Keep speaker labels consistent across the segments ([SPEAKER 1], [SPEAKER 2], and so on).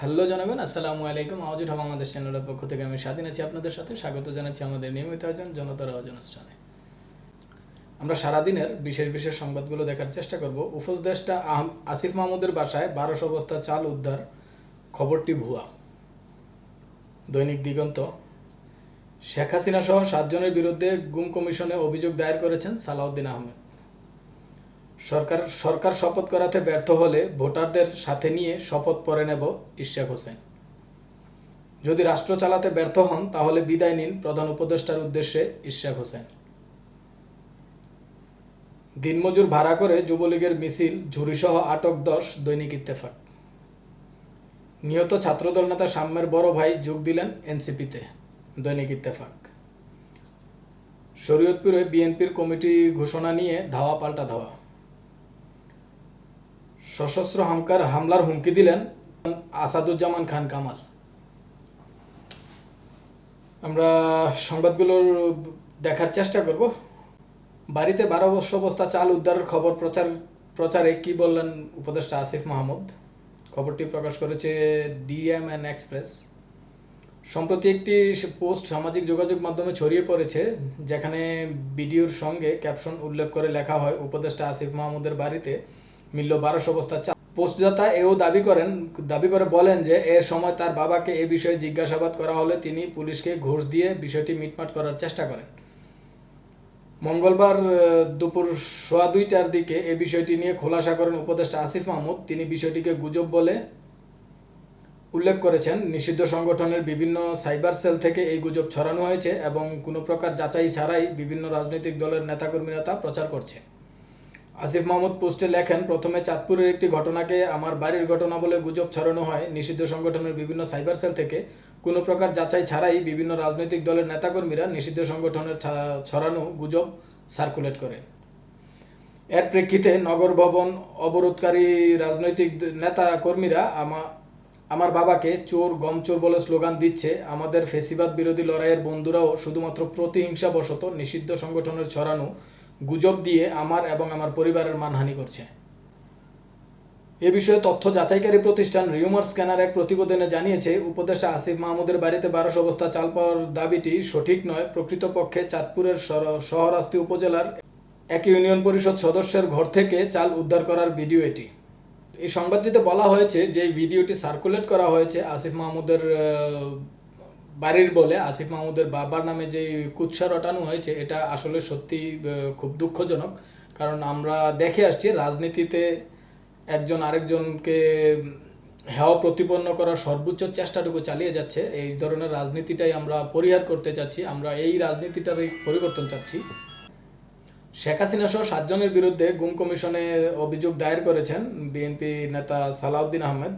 [SPEAKER 1] Hello জানাবেন আসসালামু আলাইকুম। আওয়াজ উঠা বাংলাদেশ চ্যানেলের পক্ষ থেকে আমি স্বাধীন আছি আপনাদের সাথে। স্বাগত জানাচ্ছি আমাদের নিয়মিত আয়োজন, জনতার আওয়াজ অনুষ্ঠানে। আমরা সারাদিনের বিশেষ বিশেষ সংবাদগুলো দেখার চেষ্টা করব। উপদেষ্টা আহম- আসিফ মাহমুদের বাসায় বারোশো বস্তা চাল উদ্ধার, খবরটি ভুয়া। দৈনিক দিগন্ত, শেখ হাসিনা সহ সাতজনের বিরুদ্ধে গুম কমিশনে অভিযোগ দায়ের করেছেন সালাউদ্দিন আহমেদ। সরকার সরকার শপথ করাতে ব্যর্থ হলে ভোটারদের সাথে নিয়ে শপথ পরে নেব ইশাক হোসেন। যদি রাষ্ট্র চালাতে ব্যর্থ হন, তাহলে বিদায় নিন প্রধান উপদেষ্টার উদ্দেশ্যে ইশাক হোসেন। দিনমজুর ভাড়া করে যুবলীগের মিছিল ঝুরিসহ আটক দশ দৈনিক ইত্তেফাক। নিহত ছাত্রদল নেতা সাম্যের বড় ভাই যোগ দিলেন এনসিপিতে দৈনিক ইত্তেফাক। শরীয়তপুরে বিএনপির কমিটি ঘোষণা নিয়ে ধাওয়া পাল্টা ধাওয়া। সশস্ত্র হামকার হামলার হুমকি দিলেন আসাদুজ্জামান খান কামাল। আমরা সংবাদগুলোর দেখার চেষ্টা করব। বাড়িতে বারো বর্ষ অবস্থা চাল উদ্ধারের খবর প্রচার প্রচারে কি বললেন উপদেষ্টা আসিফ মাহমুদ? খবরটি প্রকাশ করেছে ডিএমএন এক্সপ্রেস। সম্প্রতি একটি পোস্ট সামাজিক যোগাযোগ মাধ্যমে ছড়িয়ে পড়েছে, যেখানে ভিডিওর সঙ্গে ক্যাপশন উল্লেখ করে লেখা হয়, উপদেষ্টা আসিফ মাহমুদের বাড়িতে মিলল বারোশো বস্তা চা। পোস্টদাতা এও দাবি করেন, দাবি করে বলেন যে এর সময় তার বাবাকে এ বিষয়ে জিজ্ঞাসাবাদ করা হলে তিনি পুলিশকে ঘুষ দিয়ে বিষয়টি মিটমাট করার চেষ্টা করেন। মঙ্গলবার দুপুর সোয়া দুইটার দিকে এ বিষয়টি নিয়ে খোলাসা করেন উপদেষ্টা আসিফ মাহমুদ। তিনি বিষয়টিকে গুজব বলে উল্লেখ করেছেন। নিষিদ্ধ সংগঠনের বিভিন্ন সাইবার সেল থেকে এই গুজব ছড়ানো হয়েছে এবং কোনো প্রকার যাচাই ছাড়াই বিভিন্ন রাজনৈতিক দলের নেতাকর্মীরা তা প্রচার করছে। আসিফ মাহমুদ পোস্টে লেখেন, প্রথমে চাঁদপুরের একটি ঘটনাকে আমার বাড়ির ঘটনা বলে গুজব ছড়ানো হয়। নিষিদ্ধ সংগঠনের বিভিন্ন সাইবার সেল থেকে কোনো প্রকার যাচাই ছাড়াই বিভিন্ন রাজনৈতিক দলের নেতাকর্মীরা নিষিদ্ধ সংগঠনের ছড়ানো গুজব সার্কুলেট করে। এর প্রেক্ষিতে নগর ভবন অবরোধকারী রাজনৈতিক নেতা কর্মীরা আমা, আমার বাবাকে চোর গম চোর বলে স্লোগান দিচ্ছে। আমাদের ফেসিবাদ বিরোধী লড়াইয়ের বন্ধুরাও শুধুমাত্র প্রতিহিংসাবশত নিষিদ্ধ সংগঠনের ছড়ানো গুজব দিয়ে আমার এবং আমার পরিবারের মানহানি করছে। এ বিষয়ে তথ্য যাচাইকারী প্রতিষ্ঠান রিউমার স্ক্যানার এক প্রতিবেদনে জানিয়েছে, উপদেষ্টা আসিফ মাহমুদের বাড়িতে বারোশ অবস্থা চাল পাওয়ার দাবিটি সঠিক নয়। প্রকৃতপক্ষে চাঁদপুরের শহরাস্তি উপজেলার এক ইউনিয়ন পরিষদ সদস্যের ঘর থেকে চাল উদ্ধার করার ভিডিও এটি। এই সংবাদটিতে বলা হয়েছে যে ভিডিওটি সার্কুলেট করা হয়েছে আসিফ মাহমুদের বাড়ির বলে আসিফ মাহমুদের বাবার নামে যে কুৎসা রটানো হয়েছে, এটা আসলে সত্যি খুব দুঃখজনক। কারণ আমরা দেখে আসছি রাজনীতিতে একজন আরেকজনকে হেওয়া প্রতিপন্ন করার সর্বোচ্চ চেষ্টাটুকু চালিয়ে যাচ্ছে। এই ধরনের রাজনীতিটাই আমরা পরিহার করতে চাচ্ছি, আমরা এই রাজনীতিটারই পরিবর্তন চাচ্ছি। শেখ হাসিনা সহ সাতজনের বিরুদ্ধে গুম কমিশনে অভিযোগ দায়ের করেছেন বিএনপি নেতা সালাউদ্দিন আহমেদ।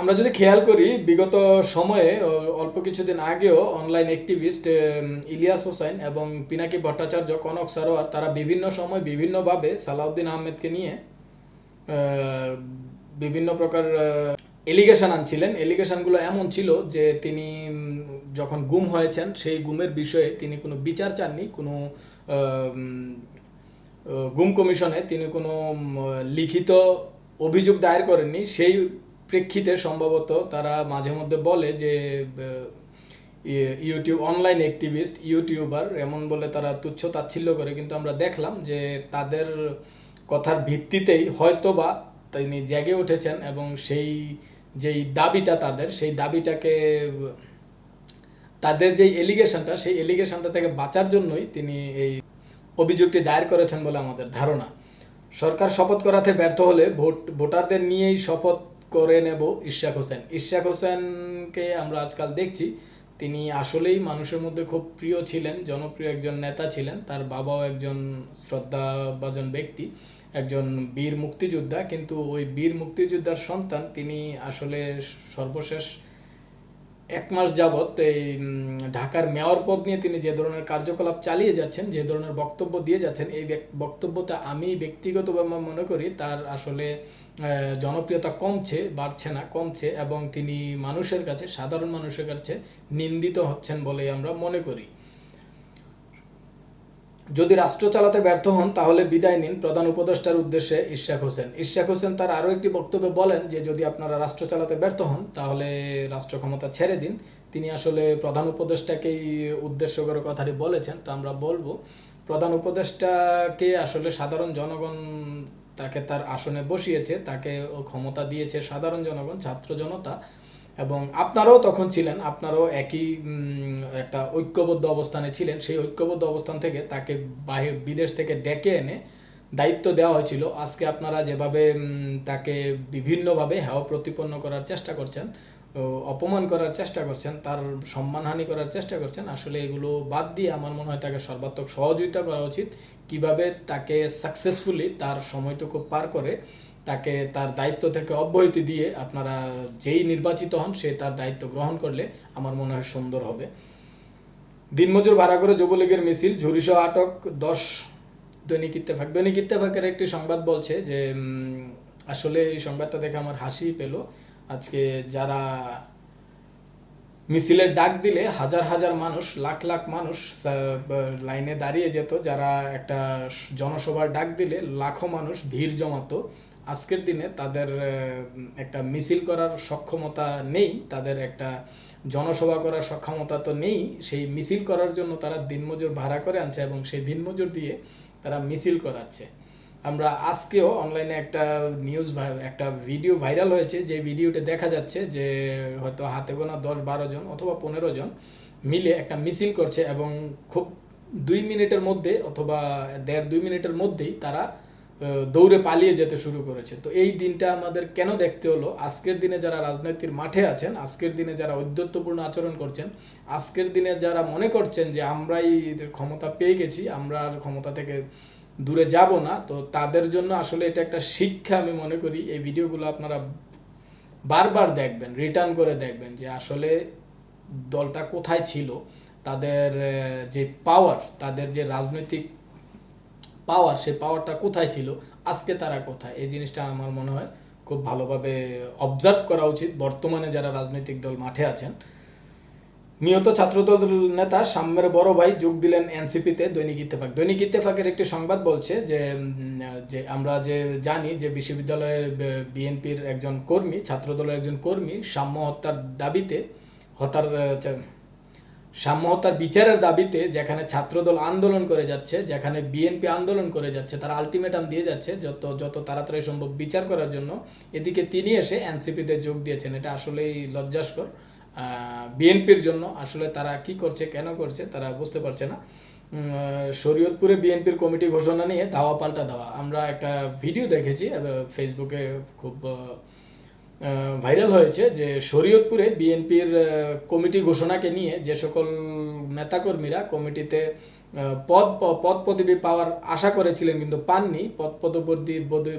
[SPEAKER 1] আমরা যদি খেয়াল করি, বিগত সময়ে অল্প কিছুদিন আগেও অনলাইন অ্যাক্টিভিস্ট ইলিয়াস হোসেন এবং পিনাকি ভট্টাচার্য, কনক সরোয়ার, তারা বিভিন্ন সময় বিভিন্নভাবে সালাউদ্দিন আহমেদকে নিয়ে বিভিন্ন প্রকার এলিগেশন আনছিলেন। এলিগেশনগুলো এমন ছিল যে তিনি যখন গুম হয়েছেন, সেই গুমের বিষয়ে তিনি কোনো বিচার চাননি, কোনো গুম কমিশনে তিনি কোনো লিখিত অভিযোগ দায়ের করেননি। সেই প্রেক্ষিতে সম্ভবত তারা মাঝে মধ্যে বলে যে ইউটিউব অনলাইন অ্যাক্টিভিস্ট ইউটিউবার এমন বলে তারা তুচ্ছ তাচ্ছিল্য করে। কিন্তু আমরা দেখলাম যে তাদের কথার ভিত্তিতেই হয়তো বা তিনি জেগে উঠেছেন এবং সেই যেই দাবিটা তাদের, সেই দাবিটাকে, তাদের যেই এলিগেশনটা সেই এলিগেশনটা থেকে বাঁচার জন্যই তিনি এই অভিযোগটি দায়ের করেছেন বলে আমাদের ধারণা। সরকার শপথ করাতে ব্যর্থ হলে ভোট, ভোটারদের নিয়েই শপথ করে নেব ইশাক হোসেন। ইশাক হোসেনকে আমরা আজকাল দেখছি। তিনি আসলেই মানুষের মধ্যে খুব প্রিয় ছিলেন, জনপ্রিয় একজন নেতা ছিলেন। তার বাবাও একজন শ্রদ্ধাভাজন ব্যক্তি, একজন বীর মুক্তিযোদ্ধা। কিন্তু ওই বীর মুক্তিযোদ্ধার সন্তান, তিনি আসলে সর্বশেষ এক মাস যাবৎ এই ঢাকার মেয়র পদ নিয়ে তিনি যে ধরনের কার্যকলাপ চালিয়ে যাচ্ছেন, যে ধরনের বক্তব্য দিয়ে যাচ্ছেন, এই বক্তব্যটা আমি ব্যক্তিগতভাবে মনে করি তার আসলে জনপ্রিয়তা কমছে, বাড়ছে না, কমছে এবং তিনি মানুষের কাছে, সাধারণ মানুষের কাছে নিন্দিত হচ্ছেন বলে আমরা মনে করি। যদি রাষ্ট্র চালাতে ব্যর্থ হন, তাহলে বিদায় নিন প্রধান উপদেষ্টার উদ্দেশ্যে ইশাক হোসেন। ইশাক হোসেন তার আরও একটি বক্তব্যে বলেন যে, যদি আপনারা রাষ্ট্র চালাতে ব্যর্থ হন, তাহলে রাষ্ট্র ক্ষমতা ছেড়ে দিন। তিনি আসলে প্রধান উপদেষ্টাকেই উদ্দেশ্য করে কথাটি বলেছেন। তো আমরা বলব, প্রধান উপদেষ্টাকে আসলে সাধারণ জনগণ তাকে তার আসনে বসিয়েছে, তাকে ক্ষমতা দিয়েছে সাধারণ জনগণ, ছাত্র জনতা। এবং আপনারাও তখন ছিলেন, আপনারাও একই একটা ঐক্যবদ্ধ অবস্থানে ছিলেন। সেই ঐক্যবদ্ধ অবস্থান থেকে তাকে বাহির, বিদেশ থেকে ডেকে এনে দায়িত্ব দেওয়া হয়েছিল। আজকে আপনারা যেভাবে তাকে বিভিন্নভাবে হেয় প্রতিপন্ন করার চেষ্টা করছেন অপমান করার চেষ্টা করছেন, তার সম্মানহানি করার চেষ্টা করছেন, আসলে এগুলো বাদ দিয়ে আমার মনে হয় তাকে সর্বাত্মক সহযোগিতা করা উচিত। কীভাবে তাকে সাকসেসফুলি তার সময়টুকু পার করে তাকে তার দায়িত্ব থেকে অব্যাহতি দিয়ে আপনারা যেই নির্বাচিত হন, সে তার দায়িত্ব গ্রহণ করলে আমার মনে হয় সুন্দর হবে। দিনমজুর ভাড়া করে যুবলীগের মিছিল ঝুরিসহ আটক দশ দৈনিক ইত্তেফাক। দৈনিক ইত্তেফাকের একটি সংবাদ বলছে যে আসলে এই সংবাদটা দেখে আমার হাসি পেল। আজকে যারা মিছিলের ডাক দিলে হাজার হাজার মানুষ, লাখ লাখ মানুষ লাইনে দাঁড়িয়ে যেত। যারা একটা জনসভার ডাক দিলে লাখো মানুষ ভিড় জমাতো। আজকের দিনে তাদের একটা মিছিল করার সক্ষমতা নেই, তাদের একটা জনসভা করার সক্ষমতা তো নেই, সেই মিছিল করার জন্য তারা দিনমজুর ভাড়া করে আনছে এবং সেই দিনমজুর দিয়ে তারা মিছিল করাচ্ছে। আমরা আজকেও অনলাইনে একটা নিউজ একটা ভিডিও ভাইরাল হয়েছে, যে ভিডিওতে দেখা যাচ্ছে যে হয়তো হাতে গোনা দশ বারো জন অথবা পনেরো জন মিলে একটা মিছিল করছে এবং খুব দুই মিনিটের মধ্যে অথবা দেড় দুই মিনিটের মধ্যেই তারা দৌড়ে পালিয়ে যেতে শুরু করেছে। তো এই দিনটা আমাদের কেন দেখতে হলো? আজকের দিনে যারা রাজনীতির মাঠে আছেন, আজকের দিনে যারা ঔদ্ধত্যপূর্ণ আচরণ করছেন, আজকের দিনে যারা মনে করছেন যে আমরাই ক্ষমতা পেয়ে গেছি, আমরা আর ক্ষমতা থেকে দূরে যাব না, তো তাদের জন্য আসলে এটা একটা শিক্ষা আমি মনে করি। এই ভিডিওগুলো আপনারা বারবার দেখবেন রিটার্ন করে দেখবেন যে আসলে দলটা কোথায় ছিল, তাদের যে পাওয়ার তাদের যে রাজনৈতিক পাওয়ার সে পাওয়ারটা কোথায় ছিল, আজকে তারা কোথায়? এই জিনিসটা আমার মনে হয় খুব ভালোভাবে অবজার্ভ করা উচিত। বর্তমানে যারা রাজনৈতিক দল মাঠে আছেন, নিহত ছাত্রদল নেতা সাম্যের বড় ভাই যোগ দিলেন এনসিপিতে দৈনিক ইত্তেফাক। দৈনিক ইত্তেফাকের একটি সংবাদ বলছে যে যে আমরা যে জানি যে বিশ্ববিদ্যালয়ে বিএনপির একজন কর্মী, ছাত্রদলের একজন কর্মী সাম্য হত্যার দাবিতে হত্যার আহ, চা- সাম্য হত্যার বিচারের দাবিতে যেখানে ছাত্রদল আন্দোলন করে যাচ্ছে যেখানে বিএনপি আন্দোলন করে যাচ্ছে তারা আলটিমেটাম দিয়ে যাচ্ছে যত যত তাড়াতাড়ি সম্ভব বিচার করার জন্য। এদিকে তিনি এসে এনসিপিতে যোগ দিয়েছেন এটা আসলেই লজ্জাস্কর। বিএনপির জন্য আসলে তারা কি করছে কেন করছে তারা বুঝতে পারছে না। শরীয়তপুরে বিএনপির কমিটি ঘোষণা নিয়ে ধাওয়া পাল্টা দেওয়া আমরা একটা ভিডিও দেখেছি ফেসবুকে খুব ভাইরাল হয়েছে যে শরীয়তপুরে বিএনপির কমিটি ঘোষণাকে নিয়ে যে সকল নেতাকর্মীরা কমিটিতে পদ পদ পদবি পাওয়ার আশা করেছিলেন কিন্তু পাননি। পদ পদবর্তী পদবি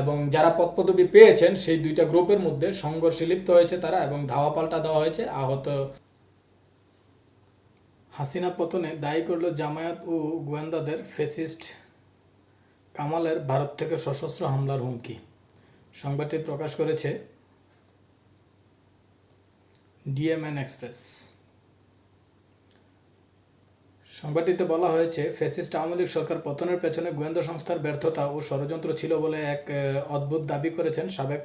[SPEAKER 1] এবং যারা পদ পদবি পেয়েছেন, সেই দুইটা গ্রুপের মধ্যে সংঘর্ষে লিপ্ত হয়েছে তারা এবং ধাওয়া পাল্টা দেওয়া হয়েছে। আহত হাসিনা পতনে দায়ী করল জামায়াত ও গোয়েন্দাদের ফেসিস্ট কামালের ভারত থেকে সশস্ত্র হামলার হুমকি। সংবাদটি প্রকাশ করেছে ডিএমএন এক্সপ্রেস। সংবাদটিতে বলা হয়েছে, ফ্যাসিস্ট আওয়ামী লীগ সরকার পতনের পেছনে গোয়েন্দা সংস্থার ব্যর্থতা ও ষড়যন্ত্র ছিল বলে এক অদ্ভুত দাবি করেছেন সাবেক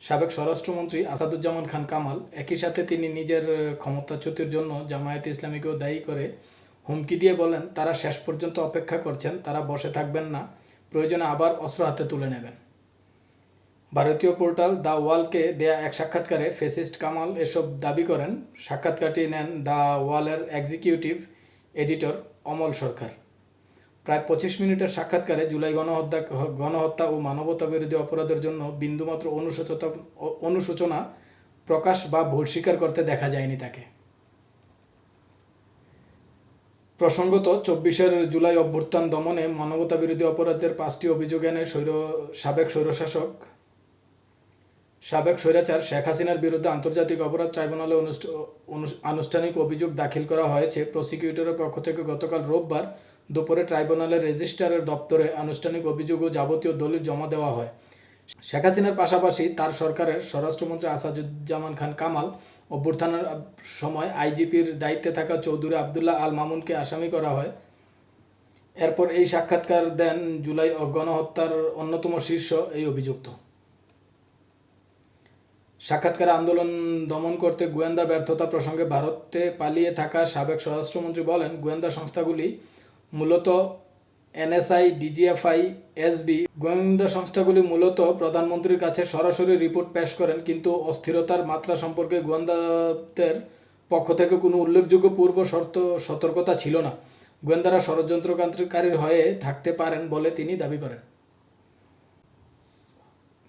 [SPEAKER 1] সাবেক স্বরাষ্ট্রমন্ত্রী আসাদুজ্জামান খান কামাল। একই সাথে তিনি নিজের ক্ষমতাচ্যুতির জন্য জামায়াতে ইসলামীকেও দায়ী করে হুমকি দিয়ে বলেন, তারা শেষ পর্যন্ত অপেক্ষা করছেন, তারা বসে থাকবেন না। প্রয়োজনে আবার অস্ত্র হাতে তুলে নেবেন। ভারতীয় পোর্টাল দ্য ওয়ালকে দেয়া এক সাক্ষাৎকারে ফেসিস্ট কামাল এসব দাবি করেন। সাক্ষাৎকারটি নেন দ্য ওয়ালের এক্সিকিউটিভ এডিটর অমল সরকার। প্রায় পঁচিশ মিনিটের সাক্ষাৎকারে জুলাই গণহত্যা গণহত্যা ও মানবতা বিরোধী অপরাধের জন্য বিন্দুমাত্র অনুশোচতা, অনুশোচনা প্রকাশ বা ভুল স্বীকার করতে দেখা যায়নি তাকে। প্রসঙ্গত, চব্বিশের জুলাই অভ্যুত্থান দমনে মানবতা বিরোধী অপরাধের পাঁচটি অভিযোগ এনে সাবেক স্বৈরশাসক সাবেক স্বৈরাচার শেখ হাসিনার বিরুদ্ধে আন্তর্জাতিক অপরাধ ট্রাইব্যুনালে আনুষ্ঠানিক অভিযোগ দাখিল করা হয়েছে। প্রসিকিউটরের পক্ষ থেকে গতকাল রোববার দুপুরে ট্রাইব্যুনালের রেজিস্ট্রারের দপ্তরে আনুষ্ঠানিক অভিযোগ ও যাবতীয় দলিল জমা দেওয়া হয়। শেখ হাসিনার পাশাপাশি তার সরকারের স্বরাষ্ট্রমন্ত্রী আসাদুজ্জামান খান কামাল অভ্যুত্থানের সময় আইজিপির দায়িত্বে থাকা চৌধুরী আবদুল্লাহ আল মামুনকে আসামি করা হয়। এরপর এই সাক্ষাৎকার দেন জুলাই গণহত্যার অন্যতম শীর্ষ এই অভিযুক্ত। সাক্ষাৎকারে আন্দোলন দমন করতে গোয়েন্দা ব্যর্থতা প্রসঙ্গে ভারতে পালিয়ে থাকা সাবেক স্বরাষ্ট্রমন্ত্রী বলেন, গোয়েন্দা সংস্থাগুলি মূলত এনএসআই, ডিজিএফআই, এসবি, গোয়েন্দা সংস্থাগুলি মূলত প্রধানমন্ত্রীর কাছে সরাসরি রিপোর্ট পেশ করেন, কিন্তু অস্থিরতার মাত্রা সম্পর্কে গোয়েন্দাদের পক্ষ থেকে কোনো উল্লেখযোগ্য পূর্ব শর্ত সতর্কতা ছিল না। গোয়েন্দারা ষড়যন্ত্রকারীর হয়ে থাকতে পারেন বলে তিনি দাবি করেন।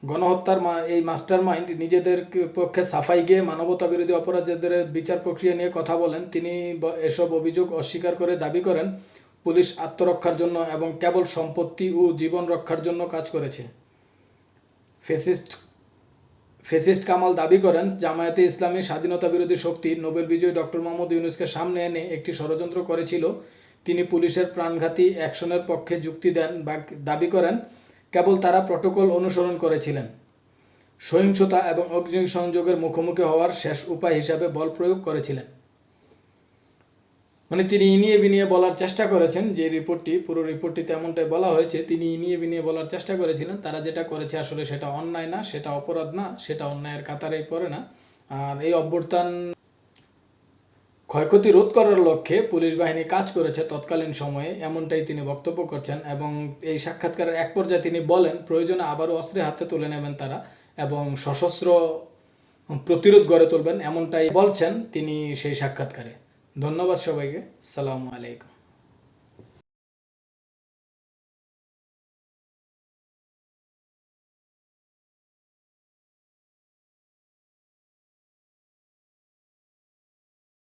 [SPEAKER 1] গণহত্যার এই মাস্টার মাইন্ড নিজেদের পক্ষে সাফাই গিয়ে মানবতা বিরোধী অপরাধীদের বিচার প্রক্রিয়া নিয়ে কথা বলেন। তিনি এসব অভিযোগ অস্বীকার করে দাবি করেন, পুলিশ আত্মরক্ষার জন্য এবং কেবল সম্পত্তি ও জীবন রক্ষার জন্য কাজ করেছে। ফেসিস্ট ফেসিস্ট কামাল দাবি করেন, জামায়াতে ইসলামী স্বাধীনতা বিরোধী শক্তি নোবেল বিজয়ী ডক্টর মোহাম্মদ ইউনুসকে সামনে এনে একটি ষড়যন্ত্র করেছিল। তিনি পুলিশের প্রাণঘাতী অ্যাকশনের পক্ষে যুক্তি দেন বা দাবি করেন কেবল তারা প্রটোকল অনুসরণ করেছিলেন। সহিংসতা এবং অগ্নি সংযোগের মুখোমুখি হওয়ার শেষ উপায় হিসাবে বল প্রয়োগ করেছিলেন। মানে তিনি ইনিয়ে বিনিয়ে বলার চেষ্টা করেছেন, যে রিপোর্টটি, পুরো রিপোর্টটিতে এমনটাই বলা হয়েছে, তিনি ইনিয়ে বিনিয়ে বলার চেষ্টা করেছিলেন, তারা যেটা করেছে আসলে সেটা অন্যায় না, সেটা অপরাধ না, সেটা অন্যায়ের কাতারেই পড়ে না। আর এই অভ্যর্থান ক্ষয়ক্ষতি রোধ করার লক্ষ্যে পুলিশ বাহিনী কাজ করেছে তৎকালীন সময়ে, এমনটাই তিনি বক্তব্য করছেন এবং এই সাক্ষাৎকারের এক পর্যায়ে তিনি বলেন, প্রয়োজনে আবারও অস্ত্রে হাতে তুলে নেবেন তারা এবং সশস্ত্র প্রতিরোধ গড়ে তুলবেন, এমনটাই বলছেন তিনি সেই সাক্ষাৎকারে। ধন্যবাদ সবাইকে। সালামু আলাইকুম।